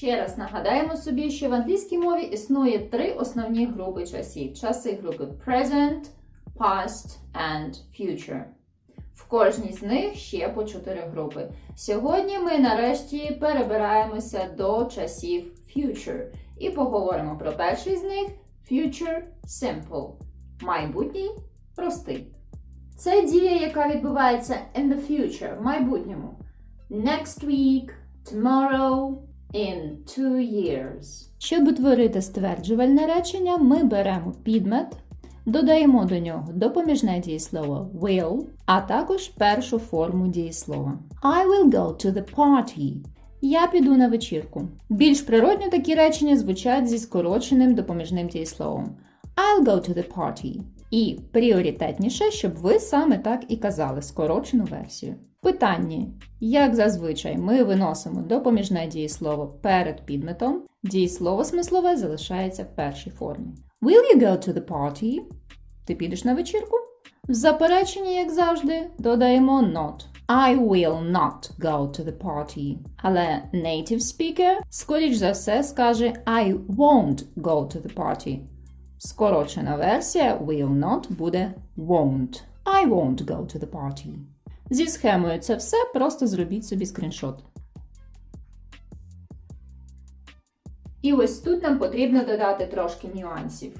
Ще раз нагадаємо собі, що в англійській мові існує три основні групи часів: часи групи present, past and future. В кожній з них ще по чотири групи. Сьогодні ми нарешті перебираємося до часів future і поговоримо про перший з них future simple. Майбутній простий. Це дія, яка відбувається in the future, в майбутньому. Next week, tomorrow, in two years. Щоб утворити стверджувальне речення, ми беремо підмет, додаємо до нього допоміжне дієслово will, а також першу форму дієслова. I will go to the party. Я піду на вечірку. Більш природньо такі речення звучать зі скороченим допоміжним дієсловом. I'll go to the party. І пріоритетніше, щоб ви саме так і казали скорочену версію. Питання: як зазвичай ми виносимо допоміжне дієслово перед підметом, дієслово смислове залишається в першій формі. Will you go to the party? Ти підеш на вечірку? В запереченні, як завжди, додаємо not. I will not go to the party. Але native speaker, скоріш за все, скаже I won't go to the party. Скорочена версія will not буде won't. I won't go to the party. Зі схемою це все, просто зробіть собі скріншот. І ось тут нам потрібно додати трошки нюансів.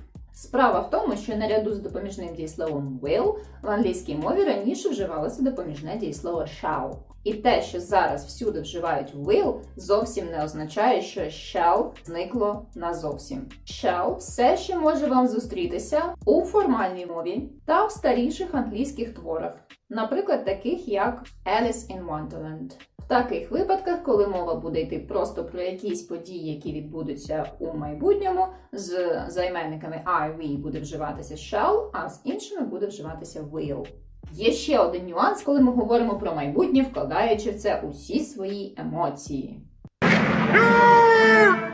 Справа в тому, що наряду з допоміжним дієсловом will в англійській мові раніше вживалося допоміжне дієслово shall. І те, що зараз всюди вживають will, зовсім не означає, що shall зникло назовсім. Shall все ще може вам зустрітися у формальній мові та в старіших англійських творах, наприклад, таких як Alice in Wonderland. В таких випадках, коли мова буде йти просто про якісь події, які відбудуться у майбутньому, з займенниками I, we буде вживатися shall, а з іншими буде вживатися will. Є ще один нюанс, коли ми говоримо про майбутнє, вкладаючи в це усі свої емоції.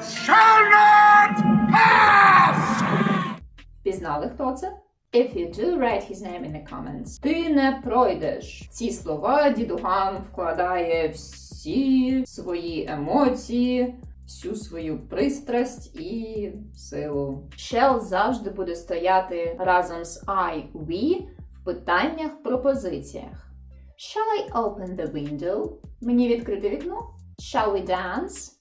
shall not pass! Впізнали, хто це? If you do, write his name in the comments. Ти не пройдеш. Ці слова дідуган вкладає всі свої емоції, всю свою пристрасть і силу. Shall завжди буде стояти разом з I, we в питаннях, пропозиціях. Shall I open the window? Мені відкрити вікно? Shall we dance?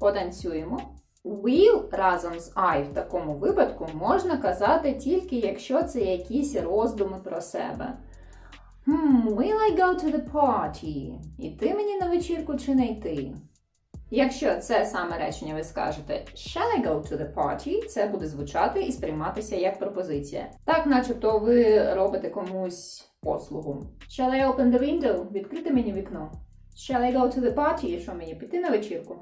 Потанцюємо. Will разом з I в такому випадку можна казати тільки якщо це якісь роздуми про себе. Hmm, will I go to the party? Іти мені на вечірку чи не йти? Якщо це саме речення ви скажете Shall I go to the party? Це буде звучати і сприйматися як пропозиція. Так, начебто, ви робите комусь послугу. Shall I open the window? Відкрити мені вікно. Shall I go to the party? Що мені піти на вечірку?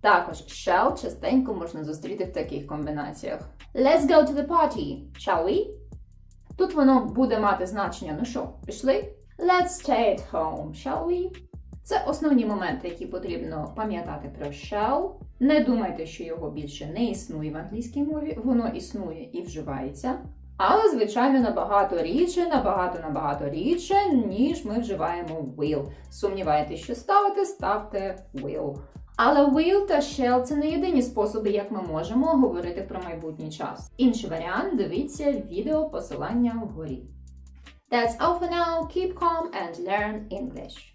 Також shall частенько можна зустріти в таких комбінаціях. Let's go to the party, shall we? Тут воно буде мати значення, ну що, пішли? Let's stay at home, shall we? Це основні моменти, які потрібно пам'ятати про shall. Не думайте, що його більше не існує в англійській мові, воно існує і вживається. Але, звичайно, набагато рідше, набагато набагато рідше, ніж ми вживаємо will. Сумніваєтесь, що ставите, ставте will. Але will та shall – це не єдині способи, як ми можемо говорити про майбутній час. Інший варіант дивіться відео посилання вгорі. That's all for now. Keep calm and learn English.